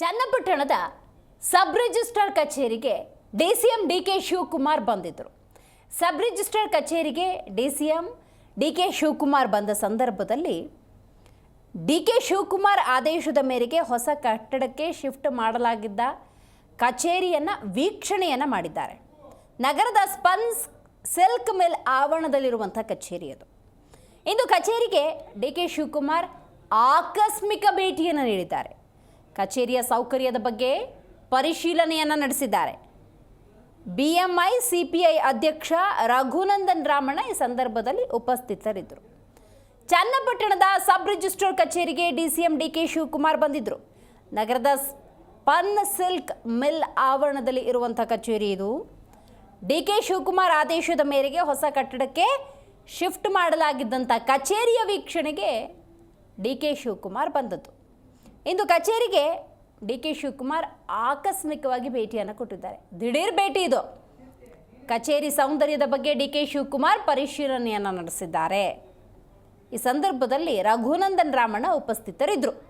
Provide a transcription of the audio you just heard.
ಚನ್ನಪಟ್ಟಣದ sub registrar ಕಚೇರಿಗೆ D C M D K Shivakumar ಬಂದಿದ್ದರು. Sub registrar ಕಚೇರಿಗೆ D C M D K Shivakumar ಬಂದ ಸಂದರ್ಭದಲ್ಲಿ D K Shivakumar ಆದೇಶದ ಮೇರೆಗೆ ಹೊಸ ಕಟ್ಟಡಕ್ಕೆ ಶಿಫ್ಟ್ ಮಾಡಲಾಗಿದ್ದ ಕಚೇರಿಯನ್ನು ವೀಕ್ಷಣೆಯನ್ನು ಮಾಡಿದ್ದಾರೆ. ನಗರದ ಸ್ಪನ್ಸ್ ಸಿಲ್ಕ್ ಮಿಲ್ ಆವರಣದಲ್ಲಿರುವಂಥ ಕಚೇರಿ ಅದು. ಇಂದು ಕಚೇರಿಗೆ ಡಿ ಕೆ ಶಿವಕುಮಾರ್ ಆಕಸ್ಮಿಕ ಭೇಟಿಯನ್ನು ನೀಡಿದ್ದಾರೆ. ಕಚೇರಿಯ ಸೌಕರ್ಯದ ಬಗ್ಗೆ ಪರಿಶೀಲನೆಯನ್ನು ನಡೆಸಿದ್ದಾರೆ. ಬಿಎಂಐ ಸಿಪಿಐ ಅಧ್ಯಕ್ಷ ರಘುನಂದನ್ ರಾಮಣ್ಣ ಈ ಸಂದರ್ಭದಲ್ಲಿ ಉಪಸ್ಥಿತರಿದ್ದರು. ಚನ್ನಪಟ್ಟಣದ ಸಬ್ ರಿಜಿಸ್ಟ್ರಾರ್ ಕಚೇರಿಗೆ ಡಿಸಿಎಂ ಡಿ ಕೆ ಶಿವಕುಮಾರ್ ಬಂದಿದ್ದರು ನಗರದ ಸ್ಪನ್ ಸಿಲ್ಕ್ ಮಿಲ್ ಆವರಣದಲ್ಲಿ ಇರುವಂಥ ಕಚೇರಿ ಇದು. ಡಿ ಕೆ ಶಿವಕುಮಾರ್ ಆದೇಶದ ಮೇರೆಗೆ ಹೊಸ ಕಟ್ಟಡಕ್ಕೆ ಶಿಫ್ಟ್ ಮಾಡಲಾಗಿದ್ದಂಥ ಕಚೇರಿಯ ವೀಕ್ಷಣೆಗೆ ಡಿ ಕೆ ಶಿವಕುಮಾರ್ ಬಂದದ್ದು. ಇಂದು ಕಚೇರಿಗೆ ಡಿ ಕೆ ಶಿವಕುಮಾರ್ ಆಕಸ್ಮಿಕವಾಗಿ ಭೇಟಿಯನ್ನು ಕೊಟ್ಟಿದ್ದಾರೆ. ದಿಢೀರ್ ಭೇಟಿ ಇದು. ಕಚೇರಿ ಸೌಂದರ್ಯದ ಬಗ್ಗೆ ಡಿ ಕೆ ಶಿವಕುಮಾರ್ ಪರಿಶೀಲನೆಯನ್ನು ನಡೆಸಿದ್ದಾರೆ. ಈ ಸಂದರ್ಭದಲ್ಲಿ ರಘುನಂದನ್ ರಾಮಣ್ಣ ಉಪಸ್ಥಿತರಿದ್ದರು.